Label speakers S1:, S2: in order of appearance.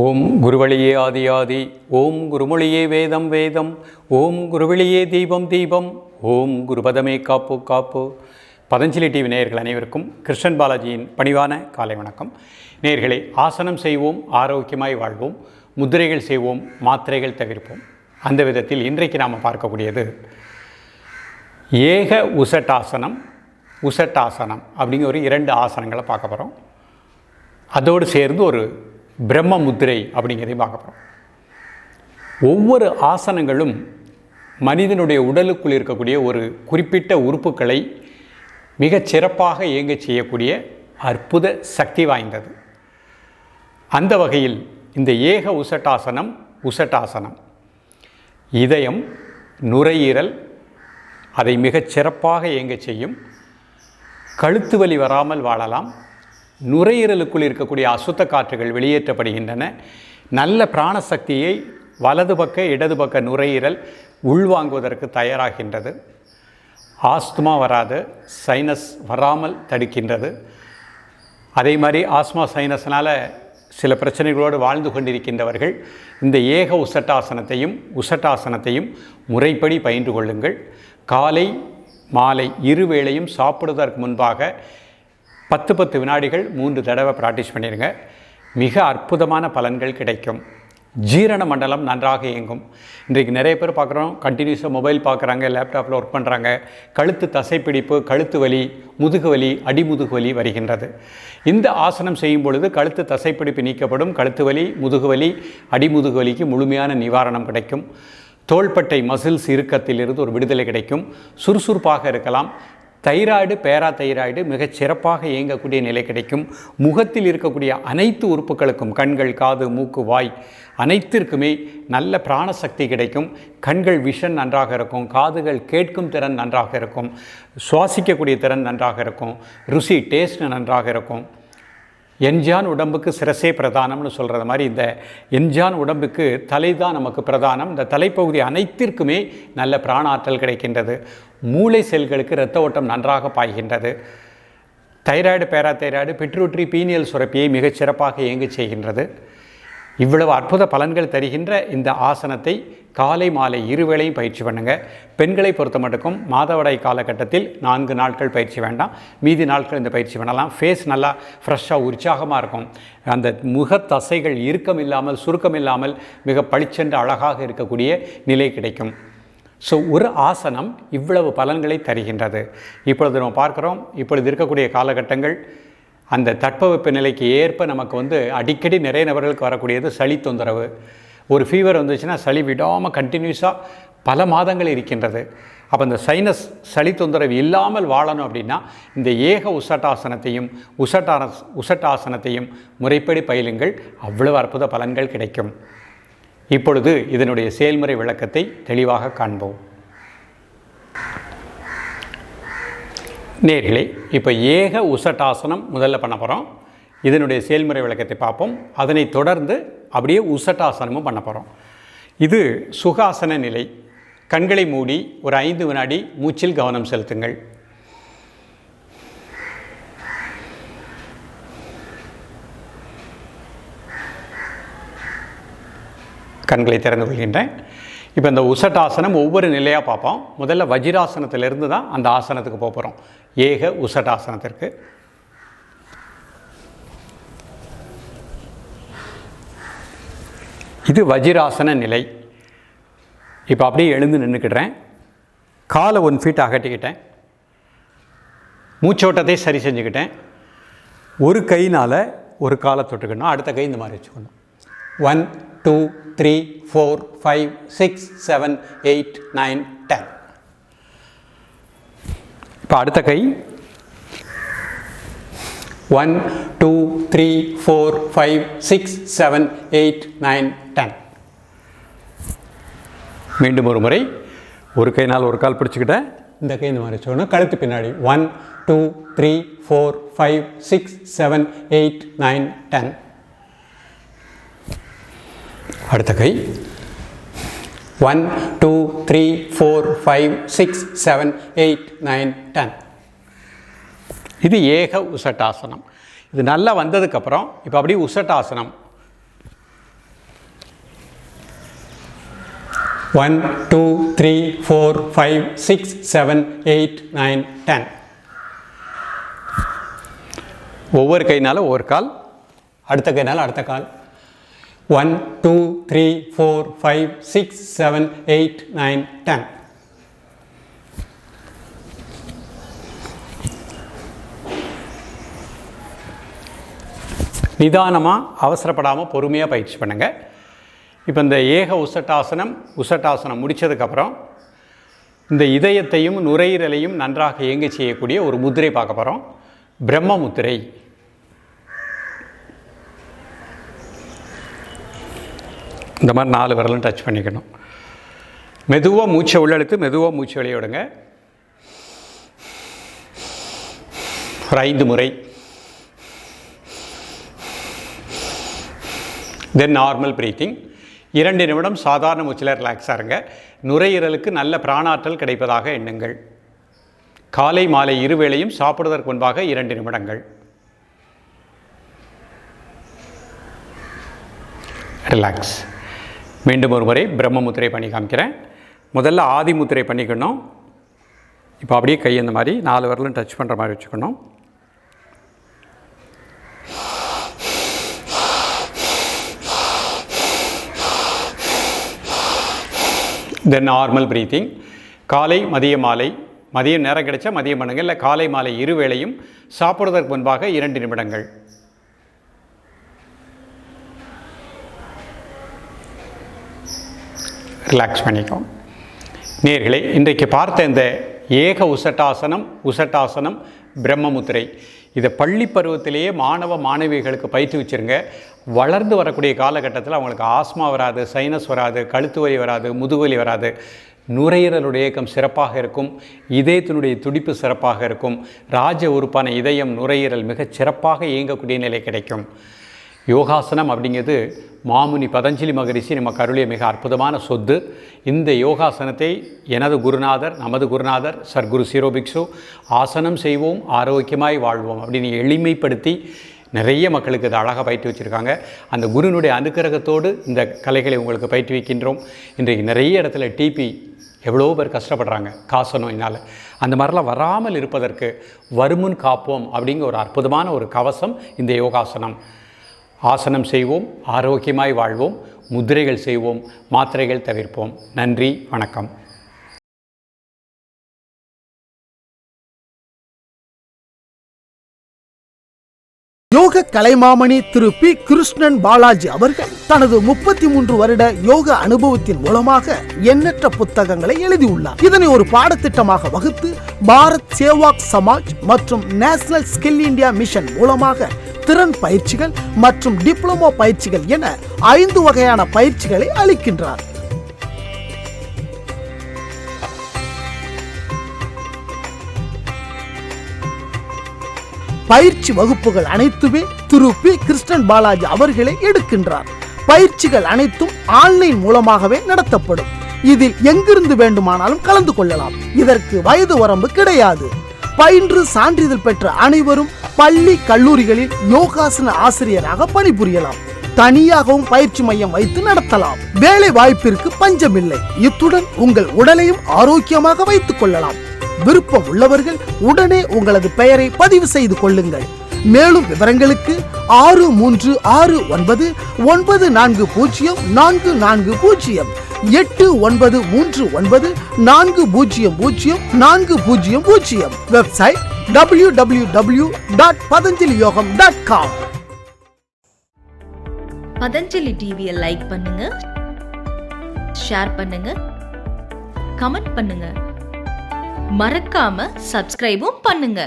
S1: ஓம் குருவழியே ஆதி ஆதி ஓம் குருமொழியே வேதம் வேதம் ஓம் குருவழியே தீபம் தீபம் ஓம் குருபதமே காப்பு காப்பு. பதஞ்சலி டிவி நேயர்கள் அனைவருக்கும் கிருஷ்ணன் பாலாஜியின் பணிவான காலை வணக்கம். நேர்களை ஆசனம் செய்வோம் ஆரோக்கியமாய் வாழ்வோம் முத்திரைகள் செய்வோம் மாத்திரைகள் தவிர்ப்போம். அந்த விதத்தில் இன்றைக்கு நாம் பார்க்கக்கூடியது ஏக உசட்டாசனம் உசட்டாசனம் அப்படிங்கிற ஒரு இரண்டு ஆசனங்களை பார்க்க போகிறோம் அதோடு சேர்ந்து ஒரு பிரம்ம முத்திரை அப்படிங்கிறதையும் பார்க்க போகிறோம் ஒவ்வொரு ஆசனங்களும் மனிதனுடைய உடலுக்குள் இருக்கக்கூடிய ஒரு குறிப்பிட்ட உறுப்புகளை மிகச் சிறப்பாக இயங்கச் செய்யக்கூடிய அற்புத சக்தி வாய்ந்தது. அந்த வகையில் இந்த ஏக உசட்டாசனம் உசட்டாசனம் இதயம் நுரையீரல் அதை மிகச் சிறப்பாக இயங்கச் செய்யும். கழுத்து வலி வராமல் வாழலாம். நுரையீரலுக்குள் இருக்கக்கூடிய அசுத்த காற்றுகள் வெளியேற்றப்படுகின்றன. நல்ல பிராணசக்தியை வலது பக்க இடது பக்க நுரையீரல் உள்வாங்குவதற்கு தயாராகின்றது. ஆஸ்துமா வராது சைனஸ் வராமல் தடுக்கின்றது. அதே மாதிரி ஆஸ்மா சைனஸ்னால் சில பிரச்சனைகளோடு வாழ்ந்து கொண்டிருக்கின்றவர்கள் இந்த ஏக உசட்டாசனத்தையும் உசட்டாசனத்தையும் முறைப்படி பயின்று கொள்ளுங்கள். காலை மாலை இருவேளையும் சாப்பிடுவதற்கு முன்பாக பத்து பத்து வினாடிகள் மூன்று தடவை ப்ராக்டிஸ் பண்ணிடுங்க மிக அற்புதமான பலன்கள் கிடைக்கும். ஜீரண மண்டலம் நன்றாக இயங்கும். இன்றைக்கு நிறைய பேர் பார்க்குறோம் கண்டினியூஸாக மொபைல் பார்க்குறாங்க லேப்டாப்பில் ஒர்க் பண்ணுறாங்க கழுத்து தசைப்பிடிப்பு கழுத்து வலி முதுகு வலி அடிமுதுகு வலி வருகின்றது. இந்த ஆசனம் செய்யும் பொழுது கழுத்து தசைப்பிடிப்பு நீக்கப்படும். கழுத்து வலி முதுகு வலி அடிமுதுகு வலிக்கு முழுமையான நிவாரணம் கிடைக்கும். தோள்பட்டை மசில்ஸ் இறுக்கத்திலிருந்து ஒரு விடுதலை கிடைக்கும். சுறுசுறுப்பாக இருக்கலாம். தைராய்டு பேரா தைராய்டு மிகச் சிறப்பாக இயங்கக்கூடிய நிலை கிடைக்கும். முகத்தில் இருக்கக்கூடிய அனைத்து உறுப்புகளுக்கும் கண்கள் காது மூக்கு வாய் அனைத்திற்குமே நல்ல பிராணசக்தி கிடைக்கும். கண்கள் விஷன் நன்றாக இருக்கும். காதுகள் கேட்கும் திறன் நன்றாக இருக்கும். சுவாசிக்கக்கூடிய திறன் நன்றாக இருக்கும். ருசி டேஸ்ட் நன்றாக இருக்கும். என்ஜான் உடம்புக்கு சிரசே பிரதானம்னு சொல்கிறது மாதிரி இந்த என்ஜான் உடம்புக்கு தலை தான் நமக்கு பிரதானம். இந்த தலைப்பகுதி அனைத்திற்குமே நல்ல பிராணாற்றல் கிடைக்கின்றது. மூளை செல்களுக்கு இரத்த ஓட்டம் நன்றாக பாய்கின்றது. தைராய்டு பேராதைராய்டு பிட்ரூட்ரி பீனியல் சுரப்பியை மிகச் சிறப்பாக இயங்கச் செய்கின்றது. இவ்வளவு அற்புத பலன்கள் தருகின்ற இந்த ஆசனத்தை காலை மாலை இருவேளையும் பயிற்சி பண்ணுங்கள் பெண்களை பொறுத்த மட்டுக்கும் மாதவடாய் காலகட்டத்தில் நான்கு நாட்கள் பயிற்சி வேண்டாம். மீதி நாட்கள் இந்த பயிற்சி பண்ணலாம். ஃபேஸ் நல்லா ஃப்ரெஷ்ஷாக உற்சாகமாக இருக்கும். அந்த முக தசைகள் இறுக்கம் இல்லாமல் சுருக்கம் இல்லாமல் மிக பளிச்சென்று அழகாக இருக்கக்கூடிய நிலை கிடைக்கும். ஸோ ஒரு ஆசனம் இவ்வளவு பலன்களை தருகின்றது. இப்பொழுது நம்ம பார்க்குறோம். இப்பொழுது இருக்கக்கூடிய காலகட்டங்கள் அந்த தட்பவெப்ப நிலைக்கு ஏற்ப நமக்கு வந்து அடிக்கடி நிறைய நபர்களுக்கு வரக்கூடியது சளி தொந்தரவு. ஒரு ஃபீவர் வந்துச்சுன்னா சளி விடாமல் கண்டினியூஸாக பல மாதங்கள் இருக்கின்றது. அப்போ இந்த சைனஸ் சளி தொந்தரவு இல்லாமல் வாழணும் அப்படின்னா இந்த ஏக உசட்டாசனத்தையும் உசட்டான உசட்டாசனத்தையும் முறைப்படி பயிலுங்கள். அவ்வளவு அற்புத பலன்கள் கிடைக்கும். இப்பொழுது இதனுடைய செயல்முறை விளக்கத்தை தெளிவாக காண்போம். நேர்களே இப்போ ஏக உசட்டாசனம் முதல்ல பண்ண போகிறோம் இதனுடைய செயல்முறை விளக்கத்தை பார்ப்போம். அதனை தொடர்ந்து அப்படியே உசட்டாசனமும் பண்ண போகிறோம் இது சுகாசன நிலை. கண்களை மூடி ஒரு ஐந்து வினாடி மூச்சில் கவனம் செலுத்துங்கள். கண்களை திறந்து கொள்கின்றேன். இப்போ இந்த உசட்டாசனம் ஒவ்வொரு நிலையாக பார்ப்போம். முதல்ல வஜிராசனத்திலிருந்து தான் அந்த ஆசனத்துக்கு போக போகிறோம் ஏக உசட்டாசனத்திற்கு இது வஜிராசன நிலை. இப்போ அப்படியே எழுந்து நின்றுக்கிடுறேன் காலை ஒன் ஃபீட் அகட்டிக்கிட்டேன். மூச்சோட்டத்தை சரி செஞ்சுக்கிட்டேன். ஒரு கைனால் ஒரு காலை தொட்டுக்கணும். அடுத்த கை இந்த மாதிரி வச்சுக்கணும். One two three four five six seven eight nine ten இப்போ அடுத்த கை one two three four five six seven eight nine ten மீண்டும் ஒரு முறை ஒரு கைனால் ஒரு கால் பிடிச்சிக்கிட்டேன் இந்த கை இந்த மாதிரி வச்சுக்கணும் கழுத்து பின்னாடி one two three four five six seven eight nine ten அடுத்த கை. One two three four five six seven eight nine ten இது ஏக உசட்டாசனம். இது நல்லா வந்ததுக்கப்புறம் இப்போ அப்படியே உசட்டாசனம். One two three four five six seven eight nine ten ஒவ்வொரு கைனால் ஒவ்வொரு கால் அடுத்த கைனால் அடுத்த கால். One two three four five six seven eight nine ten நிதானமாக அவசரப்படாமல் பொறுமையாக பயிற்சி பண்ணுங்கள் இப்போ இந்த ஏக உசட்டாசனம் உசட்டாசனம் முடித்ததுக்கப்புறம் இந்த இதயத்தையும் நுரையீரலையும் நன்றாக இயங்க செய்யக்கூடிய ஒரு முத்திரை பார்க்க போகிறோம் பிரம்ம முத்திரை இந்த மாதிரி நாலு விரலும் டச் பண்ணிக்கணும். மெதுவாக மூச்சை உள்ளெழுத்து மெதுவாக மூச்சை வெளியே விடுங்க. ஒரு ஐந்து முறை. தென் நார்மல் ப்ரீத்திங் இரண்டு நிமிடம் சாதாரண மூச்சில் ரிலாக்ஸாக இருங்க. நுரையீரலுக்கு நல்ல பிராணாற்றல் கிடைப்பதாக எண்ணுங்கள். காலை மாலை இருவேளையும் சாப்பிடுவதற்கு முன்பாக இரண்டு நிமிடங்கள். ரிலாக்ஸ் மீண்டும் ஒரு முறை பிரம்ம முத்திரை பண்ணி காமிக்கிறேன். முதல்ல ஆதி முத்திரை பண்ணிக்கணும். இப்போ அப்படியே கை இந்த மாதிரி நாலு விரலும் டச் பண்ணுற மாதிரி வச்சுக்கணும். தென் நார்மல் ப்ரீத்திங் காலை மதிய மாலை. மதியம் நேரம் கிடைச்சா மதியம் பண்ணுங்கள் இல்லை காலை மாலை இரு வேளையும் சாப்பிடுவதற்கு முன்பாக இரண்டு நிமிடங்கள். ரிலாக்ஸ் பண்ணிக்கும் நேர்களே இன்றைக்கு பார்த்த இந்த ஏக உசட்டாசனம் உசட்டாசனம் பிரம்மமுத்திரை. இதை பள்ளி பருவத்திலேயே மாணவ மாணவிகளுக்கு பயிற்சி வளர்ந்து வரக்கூடிய காலகட்டத்தில் அவங்களுக்கு ஆஸ்மா வராது சைனஸ் வராது கழுத்து வலி வராது முதுவலி வராது. நுரையீரலுடைய இயக்கம் சிறப்பாக இருக்கும். இதயத்தினுடைய துடிப்பு சிறப்பாக இருக்கும். ராஜ உறுப்பான இதயம் நுரையீரல் மிகச் சிறப்பாக இயங்கக்கூடிய நிலை கிடைக்கும். யோகாசனம் அப்படிங்கிறது மாமுனி பதஞ்சலி மகரிஷி நம்ம கருளிய மிக அற்புதமான சொத்து. இந்த யோகாசனத்தை எனது குருநாதர் நமது குருநாதர் சர்க்குரு சீரோபிக்ஷு ஆசனம் செய்வோம் ஆரோக்கியமாய் வாழ்வோம் அப்படின்னு எளிமைப்படுத்தி நிறைய மக்களுக்கு இதை அழகாக பயிற்சி வச்சுருக்காங்க. அந்த குருனுடைய அனுக்கிரகத்தோடு இந்த கலைகளை உங்களுக்கு பயிற்சி வைக்கின்றோம். இன்றைக்கு நிறைய இடத்துல டிபி எவ்வளோ பேர் கஷ்டப்படுறாங்க காச நோயினால். அந்த மாதிரிலாம் வராமல் இருப்பதற்கு வருமுன் காப்போம் அப்படிங்கிற ஒரு அற்புதமான ஒரு கவசம் இந்த யோகாசனம். ஆசனம் செய்வோம் ஆரோக்கியமாய் வாழ்வோம் முத்திரைகள் செய்வோம் மாத்திரைகள் தவிர்ப்போம். நன்றி வணக்கம்.
S2: யோக கலைமாமணி திரு பி. கிருஷ்ணன் பாலாஜி அவர்கள் தனது முப்பத்தி மூன்று வருட யோக அனுபவத்தின் மூலமாக எண்ணற்ற புத்தகங்களை எழுதியுள்ளார். இதனை ஒரு பாடத்திட்டமாக வகுத்து பாரத் சேவாக் சமாஜ் மற்றும் நேஷனல் ஸ்கில் இந்தியா மிஷன் மூலமாக திறன் பயிற்சிகள் மற்றும் டிப்ளமோ பயிற்சிகள் என ஐந்து வகையான பயிற்சிகளை அளிக்கின்றார். பயிற்சி வகுப்புகள் அனைத்துமே திரு பி. கிருஷ்ணன் பாலாஜி அவர்களே எடுக்கின்றார். பயிற்சிகள் அனைத்தும் ஆன்லைன் மூலமாகவே நடத்தப்படும். இதில் எங்கிருந்து வேண்டுமானாலும் கலந்து கொள்ளலாம். இதற்கு வயது வரம்பு கிடையாது. பயின்று சான்றிதழ் பெற்ற அனைவரும் பள்ளி கல்லூரிகளில் யோகாசன ஆசிரியராக பணிபுரியலாம். தனியாகவும் பயிற்சி மையம் வைத்து நடத்தலாம். வேலை வாய்ப்பிற்கு பஞ்சமில்லை. இத்துடன் உங்கள் உடலையும் ஆரோக்கியமாக வைத்துக் கொள்ளலாம். விருப்பம் உள்ளவர்கள் உடனே உங்களது பெயரை பதிவு செய்து கொள்ளுங்கள். மேலும் விவரங்களுக்கு ஆறு மூன்று ஆறு ஒன்பது ஒன்பது நான்கு பூஜ்ஜியம் நான்கு நான்கு பூஜ்ஜியம். எட்டு ஒன்பது மூன்று ஒன்பது நான்கு பூஜ்ஜியம் பூஜ்ஜியம் நான்கு பூஜ்ஜியம் பூஜ்ஜியம். Website W W W dot Patanjali Yogam dot com
S3: Patanjali டிவியை லைக் பண்ணுங்க ஷேர் பண்ணுங்க கமெண்ட் பண்ணுங்க. மறக்காம சப்ஸ்கிரைபும் பண்ணுங்க.